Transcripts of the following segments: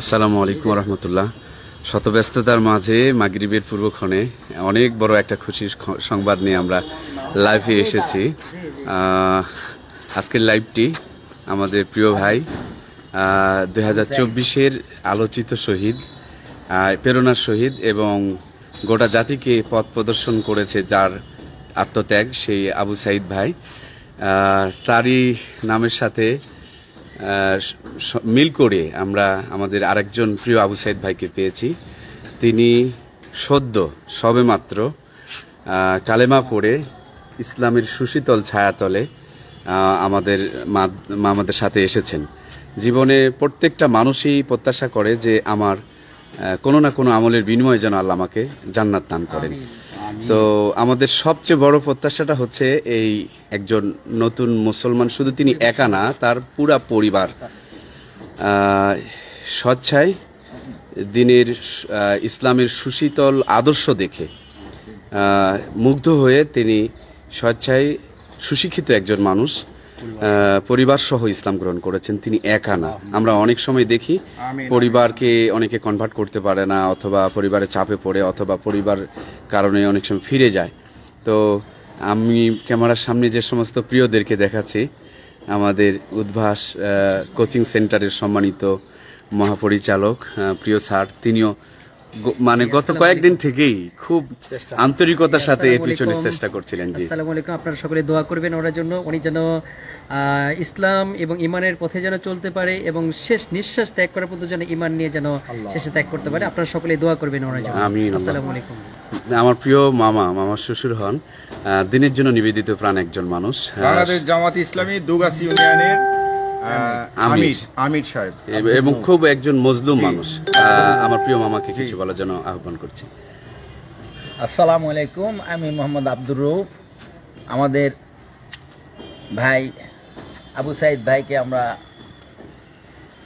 আসসালামু আলাইকুম রহমতুল্লাহ শত ব্যস্ততার মাঝে মাগরিবের পূর্বক্ষণে অনেক বড় একটা খুশির সংবাদ নিয়ে আমরা লাইভে এসেছি। আজকের লাইভটি আমাদের প্রিয় ভাই দুই হাজার চব্বিশের আলোচিত শহীদ প্রেরণার শহীদ এবং গোটা জাতিকে পথ প্রদর্শন করেছে যার আত্মত্যাগ সেই আবু সাইদ ভাই। তারই নামের সাথে মিল করে আমরা আমাদের আরেকজন প্রিয় আবু সাইদ ভাইকে পেয়েছি। তিনি সদ্য সবেমাত্র কালেমা পড়ে ইসলামের সুশীতল ছায়াতলে আমাদের আমাদের সাথে এসেছেন। জীবনে প্রত্যেকটা মানুষই প্রত্যাশা করে যে আমার কোনো না কোনো আমলের বিনিময়ে যেন আল্লাহ আমাকে জান্নাত দান করেন। তো আমাদের সবচেয়ে বড় প্রত্যাশাটা হচ্ছে এই একজন নতুন মুসলমান, শুধু তিনি একা না, তার পুরা পরিবার। স্বচ্ছায় দিনের ইসলামের সুশীতল আদর্শ দেখে মুগ্ধ হয়ে তিনি স্বচ্ছায় সুশিক্ষিত একজন মানুষ। পরিবার সহ ইসলাম গ্রহণ করেছেন তিনি একা না। আমরা অনেক সময় দেখি পরিবারকে অনেকে কনভার্ট করতে পারে না অথবা পরিবারে চাপে পড়ে অথবা পরিবার কারণে অনেক সময় ফিরে যায়। তো আমি ক্যামেরার সামনে যে সমস্ত প্রিয়দেরকে দেখাচ্ছি আমাদের উদ্ভাস কোচিং সেন্টারের সম্মানিত মহাপরিচালক প্রিয় স্যার তিনিও মানে গত কয়েকদিন থেকেই খুব আন্তরিকতার সাথে এর পিছনে চেষ্টা করছিলেন জি। আসসালামু আলাইকুম। আপনারা সকলে দোয়া করবেন ওনার জন্য। উনি যেন ইসলাম এবং ইমানের পথে যেন চলতে পারে এবং শেষ নিঃশ্বাস ত্যাগ করার পর্যন্ত যেন ইমান নিয়ে যেন শেষে ত্যাগ করতে পারে। আপনারা সকলে দোয়া করবেন ওনার জন্য। আমিন আসসালামু আলাইকুম। আমার প্রিয় মামা মামার শ্বশুর হন আহ, দিনের জন্য নিবেদিত প্রাণ একজন মানুষ। বাংলাদেশ জামাত ইসলামী দুগাছি ইউনিয়নের আমির। আমির আমির সাহেব। এবং খুব একজন মজলুম মানুষ। আমার প্রিয় মামাকে কিছু বলার জন্য আহ্বান করছি। আসসালামু আলাইকুম আমি মোহাম্মদ আব্দুর রৌফ আমাদের ভাই আবু সাইদ ভাইকে আমরা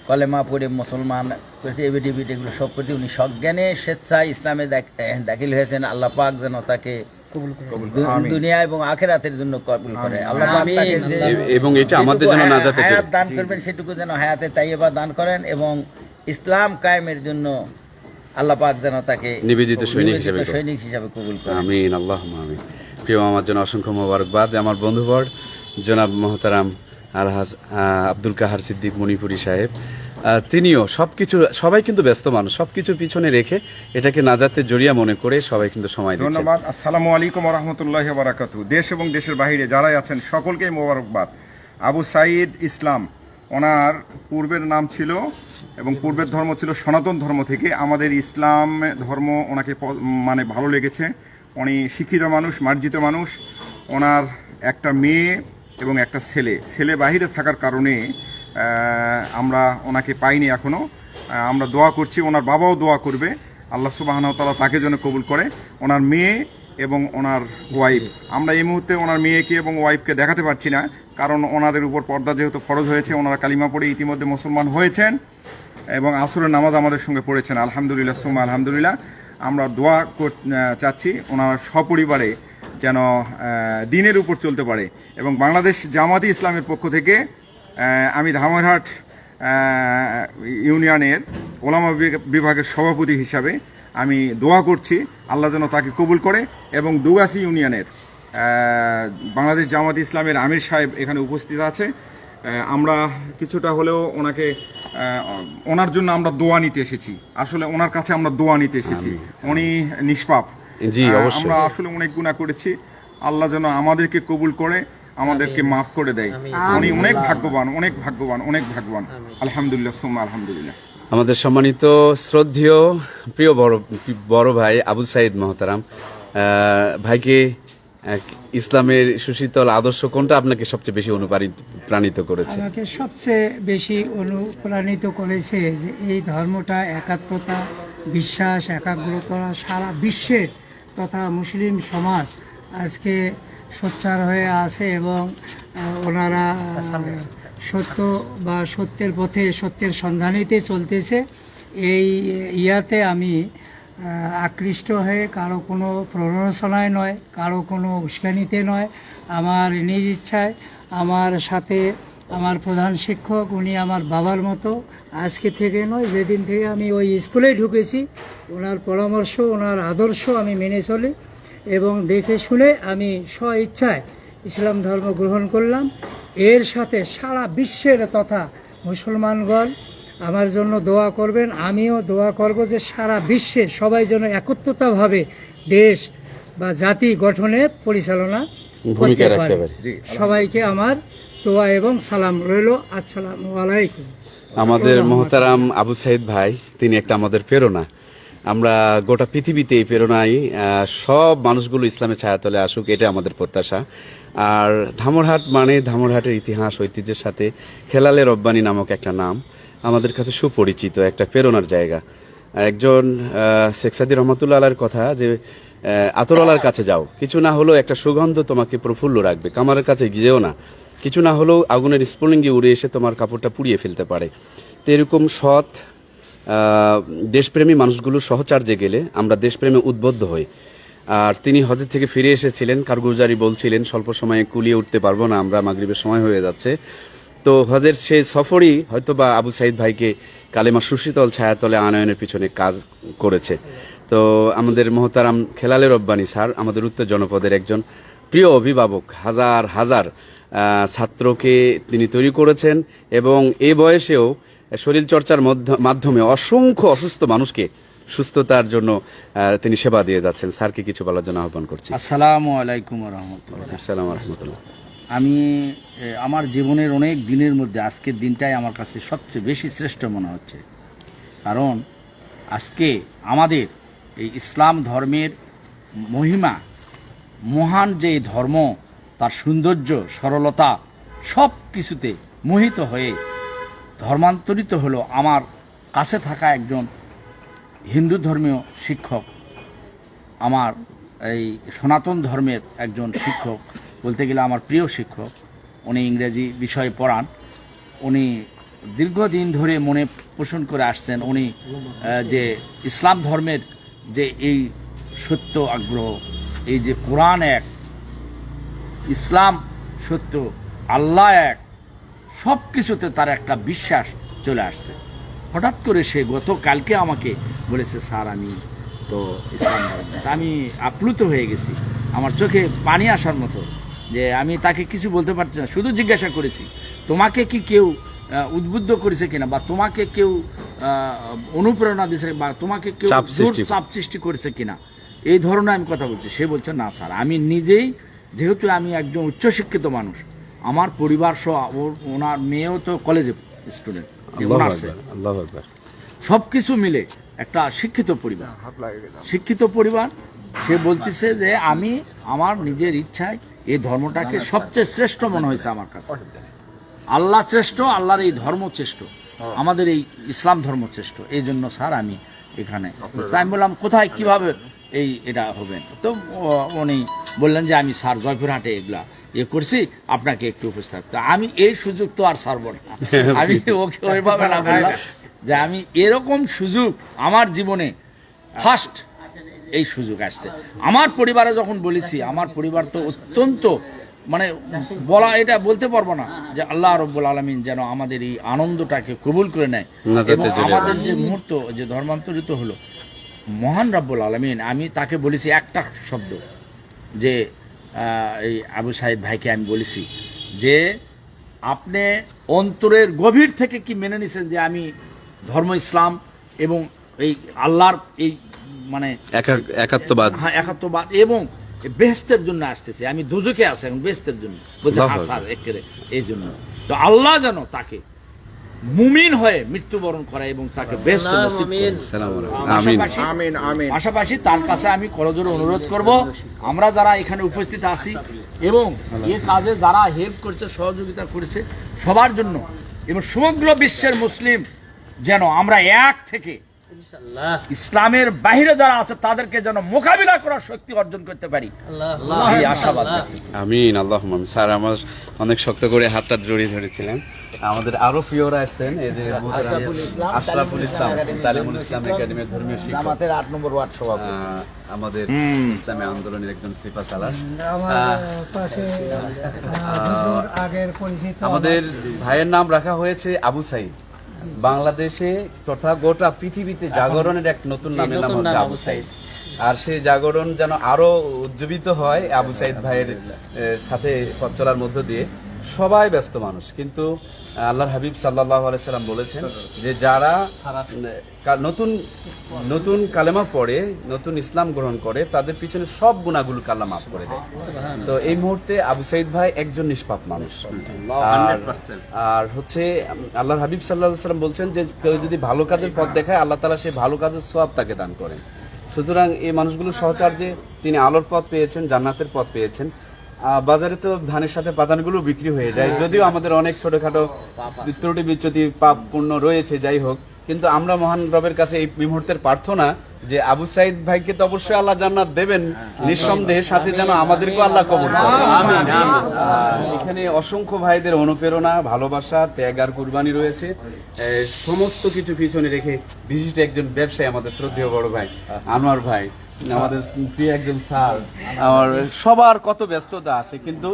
কলেমা পড়ে মুসলমান করেছি এবিডিবিট এগুলো সব প্রতি উনি সজ্ঞানে স্বেচ্ছায় ইসলামে দাখ- দাখিল হয়েছেন। আল্লাহ পাক যেন তাকে দুনিয়া এবং আখেরাতের জন্য কবুল করে। আল্লাহ পাক তাকে এবং এটা আমাদের জন্য হায়াত দান করবেন সেটুকু যেন হায়াতে তাইয়েবা দান করেন এবং ইসলাম কায়েমের জন্য আল্লাহ পাক যেন তাকে নিবেদিত সৈনিক হিসেবে সৈনিক হিসাবে কবুল করেন। আমিন আল্লাহ আমিন। প্রিয় আমার জন্য অসংখ্য মোবারকবাদ। আমার বন্ধুবর জনাব মোহতারাম আলহাজ আহ, আব্দুল কাহার সিদ্দিক মণিপুরি সাহেব। আহ, সব কিছু সবাই কিন্তু ব্যস্ত মানুষ সব কিছু পিছনে রেখে এটাকে নাজাতের জড়িয়া মনে করে সবাই কিন্তু সময় ধন্যবাদ আসসালামু আলাইকুম রহমতুল্লাহ বারাকাতু দেশ এবং দেশের বাইরে যারাই আছেন সকলকেই মোবারকবাদ। আবু সাইদ ইসলাম ওনার পূর্বের নাম ছিল এবং পূর্বের ধর্ম ছিল সনাতন ধর্ম থেকে। আমাদের ইসলাম ধর্ম ওনাকে মানে ভালো লেগেছে। উনি শিক্ষিত মানুষ মার্জিত মানুষ। ওনার একটা মেয়ে এবং একটা ছেলে। ছেলে বাহিরে থাকার কারণে আমরা ওনাকে পাইনি এখনও আমরা দোয়া করছি, ওনার বাবাও দোয়া করবে। আল্লাহ সুবাহন তালা তাকে যেন কবুল করে। ওনার মেয়ে এবং ওনার ওয়াইফ আমরা এই মুহূর্তে ওনার মেয়েকে এবং ওয়াইফকে দেখাতে পারছি না, কারণ ওনাদের উপর পর্দা যেহেতু ফরজ হয়েছে, ওনারা কালিমা পড়ে ইতিমধ্যে মুসলমান হয়েছেন এবং আসরের নামাজ আমাদের সঙ্গে পড়েছেন। আলহামদুলিল্লাহ সুমা আলহামদুলিল্লাহ। আমরা দোয়া চাচ্ছি ওনার সপরিবারে যেন দিনের উপর চলতে পারে এবং বাংলাদেশ জামাতি ইসলামের পক্ষ থেকে আমি ধামরহাট ইউনিয়নের ওলামা বিভাগ- বিভাগের সভাপতি হিসাবে আমি দোয়া করছি আল্লাহ যেন তাকে কবুল করে এবং দুগাছি ইউনিয়নের বাংলাদেশ জামাত ইসলামের আমির সাহেব এখানে উপস্থিত আছে। আমরা কিছুটা হলেও ওনাকে ওনার জন্য আমরা দোয়া নিতে এসেছি। আসলে ওনার কাছে আমরা দোয়া নিতে এসেছি। উনি নিষ্পাপ। আমরা আসলে অনেক গুণা করেছি। আল্লাহ যেন আমাদেরকে কবুল করে আমাদেরকে মাফ করে দেয়। উনি অনেক ভাগ্যবান অনেক ভাগ্যবান অনেক ভাগ্যবান। আলহামদুলিল্লাহ সুম্মা আলহামদুলিল্লাহ। আমাদের সম্মানিত শ্রদ্ধেয় প্রিয় বড় বড় ভাই আবু সাইদ মহতারাম ভাইকে ইসলামের সুশীতল আদর্শ কোনটা আপনাকে সবচেয়ে বেশি অনুপ্রাণিত প্রাণিত করেছে? আমাকে সবচেয়ে বেশি অনুপ্রাণিত করেছে যে এই ধর্মটা একাত্মতা বিশ্বাস একাগ্রতা সারা বিশ্বের তথা মুসলিম সমাজ আজকে সোচ্চার হয়ে আছে এবং ওনারা সত্য বা সত্যের পথে সত্যের সন্ধানেতে চলতেছে। এই ইয়াতে আমি আকৃষ্ট হয়ে কারও কোনো প্ররোচনায় নয় কারও কোনো উস্কানিতে নয়। আমার নিজ ইচ্ছায় আমার সাথে আমার প্রধান শিক্ষক উনি আমার বাবার মতো। আজকে থেকে নয় যেদিন থেকে আমি ওই স্কুলেই ঢুকেছি ওনার পরামর্শ ওনার আদর্শ আমি মেনে চলি। এবং দেখে শুনে আমি স্ব ইচ্ছায় ইসলাম ধর্ম গ্রহণ করলাম। এর সাথে সারা বিশ্বের তথা মুসলমানগণ আমার জন্য দোয়া করবেন। আমিও দোয়া করব যে সারা বিশ্বে সবাই যেন একত্রতাভাবে দেশ বা জাতি গঠনে পরিচালনা করতে রাখতে পারে। পারে সবাইকে আমার দোয়া এবং সালাম রইল। আসসালামু আলাইকুম। আমাদের মহতারাম আবু সাইদ ভাই তিনি একটা আমাদের প্রেরণা। আমরা গোটা পৃথিবীতে এই প্রেরণায় সব মানুষগুলো ইসলামের ছায়াতলে আসুক এটা আমাদের প্রত্যাশা। আর ধামরহাট মানে ধামরহাটের ইতিহাস ঐতিহ্যের সাথে খেলালে রব্বানি নামক একটা নাম। আমাদের কাছে সুপরিচিত একটা প্রেরণার জায়গা। একজন আহ, শেখ সাদি রহমতুল্লাহ আলার কথা যে আতরওয়ালার কাছে যাও। কিছু না হলেও একটা সুগন্ধ তোমাকে প্রফুল্ল রাখবে। কামারের কাছে গিয়েও না। কিছু না হলেও আগুনের স্ফুলিঙ্গে উড়ে এসে তোমার কাপড়টা পুড়িয়ে ফেলতে পারে। তো এরকম সৎ দেশপ্রেমী মানুষগুলো সহচার্যে গেলে আমরা দেশপ্রেমে উদ্বুদ্ধ হই। আর তিনি হজের থেকে ফিরে এসেছিলেন, কারগুজারি বলছিলেন, স্বল্প সময়ে কুলিয়ে উঠতে পারব না, আমরা মাগরিবের সময় হয়ে যাচ্ছে। তো হজের সেই সফরই হয়তো বা আবু সাইদ ভাইকে কালেমা সুশীতল ছায়াতলে আনয়নের পিছনে কাজ করেছে। তো আমাদের মহতারাম খেলালে রব্বানি স্যার, আমাদের উত্তর জনপদের একজন প্রিয় অভিভাবক, হাজার হাজার ছাত্রকে তিনি তৈরি করেছেন এবং এ বয়সেও শরীর চর্চার মাধ্যমে অসংখ্য অসুস্থ মানুষকে সুস্থতার জন্য তিনি সেবা দিয়ে যাচ্ছেন। স্যারকে কিছু বলার জন্য আহ্বান করছি। আসসালামু আলাইকুম রহমতুল্লাহ। আসসালাম রহমতুল্লাহ। আমি আমার জীবনের অনেক দিনের মধ্যে আজকের দিনটাই আমার কাছে সবচেয়ে বেশি শ্রেষ্ঠ মনে হচ্ছে। কারণ আজকে আমাদের এই ইসলাম ধর্মের মহিমা মহান যে ধর্ম তার সৌন্দর্য সরলতা সব কিছুতে মোহিত হয়ে ধর্মান্তরিত হলো আমার কাছে থাকা একজন হিন্দু ধর্মীয় শিক্ষক, আমার এই সনাতন ধর্মের একজন শিক্ষক, বলতে গেলে আমার প্রিয় শিক্ষক, উনি ইংরেজি বিষয়ে পড়ান। উনি দীর্ঘদিন ধরে মনে পোষণ করে আসছেন উনি যে ইসলাম ধর্মের যে এই সত্য আগ্রহ, এই যে কোরআন এক, ইসলাম সত্য, আল্লাহ এক সব কিছুতে তার একটা বিশ্বাস চলে আসছে। হঠাৎ করে সে গতকালকে আমাকে বলেছে স্যার আমি তো ইসলাম আমি আপ্লুত হয়ে গেছি। আমার চোখে পানি আসার মতো যে আমি তাকে কিছু বলতে পারছি না। শুধু জিজ্ঞাসা করেছি তোমাকে কি কেউ উদ্বুদ্ধ করেছে কিনা? বা তোমাকে কেউ অনুপ্রেরণা দিয়েছে বা তোমাকে কেউ চাপ সৃষ্টি করেছে কিনা? এই ধরনের আমি কথা বলছি। সে বলছে না স্যার আমি নিজেই যেহেতু আমি একজন উচ্চশিক্ষিত মানুষ আমার পরিবার সহ ওনার মেয়েও তো কলেজে স্টুডেন্ট আল্লাহ। সব কিছু মিলে একটা শিক্ষিত পরিবার। শিক্ষিত পরিবার সে বলতেছে যে আমি আমার নিজের ইচ্ছায় এই ধর্মটাকে সবচেয়ে শ্রেষ্ঠ মনে হয়েছে আমার কাছে। আল্লাহ শ্রেষ্ঠ আল্লাহর এই ধর্ম শ্রেষ্ঠ। আমাদের এই ইসলাম ধর্ম শ্রেষ্ঠ। এই জন্য স্যার আমি এখানে তাই আমি বললাম কোথায় কীভাবে এই এটা হবে? তো উনি বললেন যে আমি স্যার জয়পুরহাটে এগুলা ইয়ে করছি আপনাকে একটু উপস্থিত তো আমি এই সুযোগ তো আর ছাড়বো না। আমি ওকে ওইভাবে না বললাম যে আমি এরকম সুযোগ আমার জীবনে ফার্স্ট এই সুযোগ আসছে। আমার পরিবারে যখন বলেছি আমার পরিবার তো অত্যন্ত মানে বলা এটা বলতে পারব না যে আল্লাহ রব্বুল আলমিন যেন আমাদের এই আনন্দটাকে কবুল করে নেয়। এবং আমাদের যে মুহূর্ত যে ধর্মান্তরিত হলো মহান রব্বুল আলমিন আমি তাকে বলেছি একটা শব্দ যে এই আবু সাইদ ভাইকে আমি বলেছি যে আপনি অন্তরের গভীর থেকে কি মেনে নিছেন যে আমি ধর্ম ইসলাম এবং এই আল্লাহর এই মানে একা- একাত্মবাদ? হ্যাঁ একাত্মবাদ এবং বেহেস্তের জন্য আসতেছে। আমি দুজকে আছে এখন বেহেস্তের জন্য। বলছে আল্লাহু হ্যাঁ। একেবারে এই জন্য। তো আল্লাহ যেন তাকে মুমিন হয়ে মৃত্যুবরণ করা এবং তাকে। আমিন। পাশাপাশি- তার কাছে আমি করজোর অনুরোধ করব আমরা যারা এখানে উপস্থিত আছি এবং এ কাজে যারা হেল্প করছে সহযোগিতা করেছে সবার জন্য এবং সমগ্র বিশ্বের মুসলিম যেন আমরা এক থেকে ইসলামের বাইরে যারা আছে তাদেরকে যেন মোকাবিলা করার শক্তি অর্জন করতে পারি। আশাবাদ। আমিন আল্লাহ স্যার আমার অনেক শক্ত করে হাতটা জড়িয়ে ধরেছিলেন। আমাদের আরও প্রিয়রা আসছেন এই যে আশরাফুল ইসলাম, তালিমুল ইসলাম একাডেমির ধর্মীয় শিক্ষক। জামাতের আট নম্বর ওয়ার্ড সভাপতি। আমাদের ইসলামী আন্দোলনের একজন সিফা পরিচিত আমাদের ভাইয়ের নাম রাখা হয়েছে আবু সাইদ। বাংলাদেশে তথা গোটা পৃথিবীতে জাগরণের এক নতুন নামের নাম হচ্ছে আবু সাইদ। আর সেই জাগরণ যেন আরও উজ্জীবিত হয় আবু সাইদ ভাইয়ের সাথে পথ চলার মধ্য দিয়ে। সবাই ব্যস্ত মানুষ কিন্তু আল্লাহর হাবিব সাল্লাহ সাল্লাম বলেছেন যে যারা নতুন নতুন কালেমা পড়ে নতুন ইসলাম গ্রহণ করে তাদের পিছনে সব গুণাগুলো কাল্লা মাফ করে দেয়। তো এই মুহূর্তে আবু সাইদ ভাই একজন নিষ্পাপ মানুষ। আর আর হচ্ছে আল্লাহর হাবিব সাল্লাহ সাল্লাম বলছেন যে কেউ যদি ভালো কাজের পথ দেখায় আল্লাহ তালা সেই ভালো কাজের সোয়াব তাকে দান করেন। সুতরাং এই মানুষগুলো সহচার্যে তিনি আলোর পথ পেয়েছেন জান্নাতের পথ পেয়েছেন। বাজারে তো ধানের সাথে পাতানগুলো বিক্রি হয়ে যায়। যদিও আমাদের অনেক ছোটখাটো ত্রুটি বিচ্যুতি পাপ পূর্ণ রয়েছে যাই হোক। কিন্তু আমরা মহান রবের কাছে এই মুহূর্তের প্রার্থনা যে আবু সাইদ ভাইকে তো অবশ্যই আল্লাহ জান্নাত দেবেন। নিঃসন্দেহে সাথে যেন আমাদেরকেও আল্লাহ আর এখানে অসংখ্য ভাইদের অনুপ্রেরণা ভালোবাসা ত্যাগ আর কুরবানি রয়েছে। সমস্ত কিছু পিছনে রেখে বিশিষ্ট একজন ব্যবসায়ী আমাদের শ্রদ্ধেয় বড় ভাই আনোয়ার ভাই। আমাদের প্রিয় একজন স্যার। আমার সবার কত ব্যস্ততা আছে কিন্তু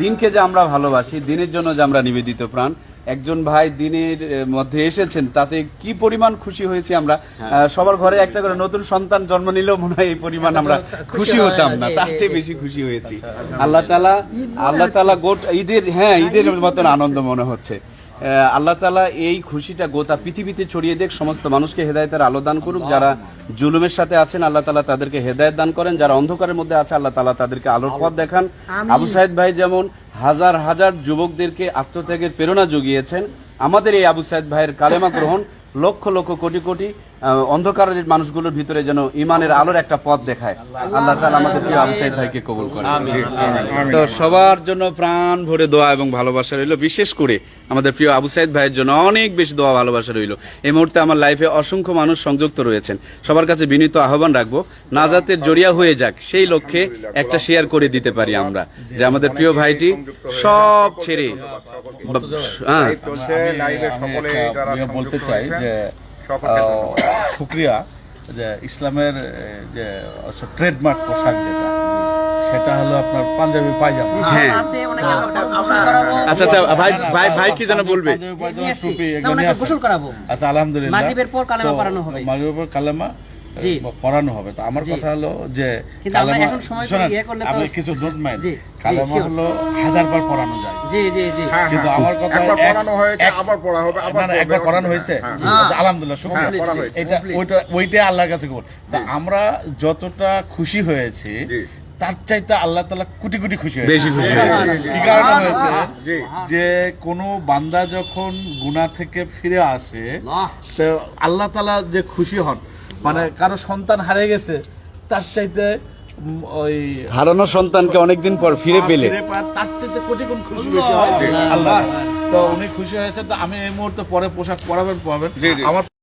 দিনকে যে আমরা ভালোবাসি দিনের জন্য যে আমরা নিবেদিত প্রাণ একজন ভাই দিনের মধ্যে এসেছেন তাতে কি পরিমাণ খুশি হয়েছি আমরা? সবার ঘরে একটা করে নতুন সন্তান জন্ম নিলেও মনে হয় এই পরিমাণ আমরা খুশি হতাম না তার চেয়ে বেশি খুশি হয়েছি। আল্লাহ তালা আল্লাহ তালা গোট ঈদের হ্যাঁ ঈদের মতন আনন্দ মনে হচ্ছে। আল্লাহ তালা এই খুশিটা গোটা পৃথিবীতে ছড়িয়ে দেখ সমস্ত মানুষকে হেদায়তের আলো দান করুক যারা জুলুমের সাথে আছেন আল্লাহ তালা তাদেরকে হেদায়ত দান করেন যারা অন্ধকারের মধ্যে আছে আল্লাহ তালা তাদেরকে আলোর পথ দেখান। আবু সাহেদ ভাই যেমন হাজার হাজার যুবকদেরকে আত্মত্যাগের প্রেরণা জুগিয়েছেন আমাদের এই আবু সাহেদ ভাইয়ের কালেমা গ্রহণ লক্ষ লক্ষ কোটি কোটি অন্ধকারের মানুষগুলোর ভিতরে যেন ইমানের আলোর একটা পথ দেখায়। আল্লাহ তালা আমাদের প্রিয় আবু সাহেদ ভাইকে কবুল করে তো সবার জন্য প্রাণ ভরে দোয়া এবং ভালোবাসা রইল। বিশেষ করে আমাদের প্রিয় আবু সাইদ ভাইয়ের জন্য অনেক বেশি দোয়া ভালোবাসা রইল। এই মুহূর্তে আমার লাইফে অসংখ্য মানুষ সংযুক্ত রয়েছেন। সবার কাছে বিনীত আহ্বান রাখব নাজাতের জড়িয়া হয়ে যাক সেই লক্ষ্যে একটা শেয়ার করে দিতে পারি আমরা। যে আমাদের প্রিয় ভাইটি সব ছেড়ে হ্যাঁ বলতে চাই যে। শুক্রিয়া যে ইসলামের যে ট্রেডমার্ক পোশাক যেটা সেটা হলো আপনার পাঞ্জাবি পায়জামা। হ্যাঁ গোসল করাবো। আচ্ছা আচ্ছা ভাই ভাই ভাই কি যেন বলবে? আচ্ছা আলহামদুলিল্লাহ। মাগরিবের পর কালেমা পড়ানো হবে। মাগরিবের পর কালেমা জি। এ, পড়ানো হবে। তো আমার কথা হলো যে কিন্তু ইয়ে করলে তো- আপনি কিছু জি, কালেমা হলো হাজার বার পড়ানো যায়। জি জি জি। হ্যাঁ, কিন্তু হ্যাঁ। আমার কথা পড়ানো হয়েছে আবার পড়া হবে আবার একবার পড়ানো হয়েছে। হ্যাঁ, আলহামদুলিল্লাহ শুকরিয়া। এটা ওইটা ওইটাই আল্লাহর কাছে কবুল তা আমরা যতটা খুশি হয়েছি। তার চাইতে আল্লাহ তালা কোটি কোটি খুশি হয়েছে। বেশি খুশি হয়েছে। কি কারণে হয়েছে? যে কোন বান্দা যখন গুনাহ থেকে ফিরে আসে তো আল্লাহ তালা যে খুশি হন মানে কারও সন্তান হারিয়ে গেছে তার চাইতে ওই হারানো সন্তানকে অনেকদিন পর ফিরে পেলে। তার চাইতে কোটি গুণ খুশি আল্লাহ। তো উনি খুশি হয়েছে তো আমি এই মুহূর্তে পরে পোশাক পরাবেন জি। আমার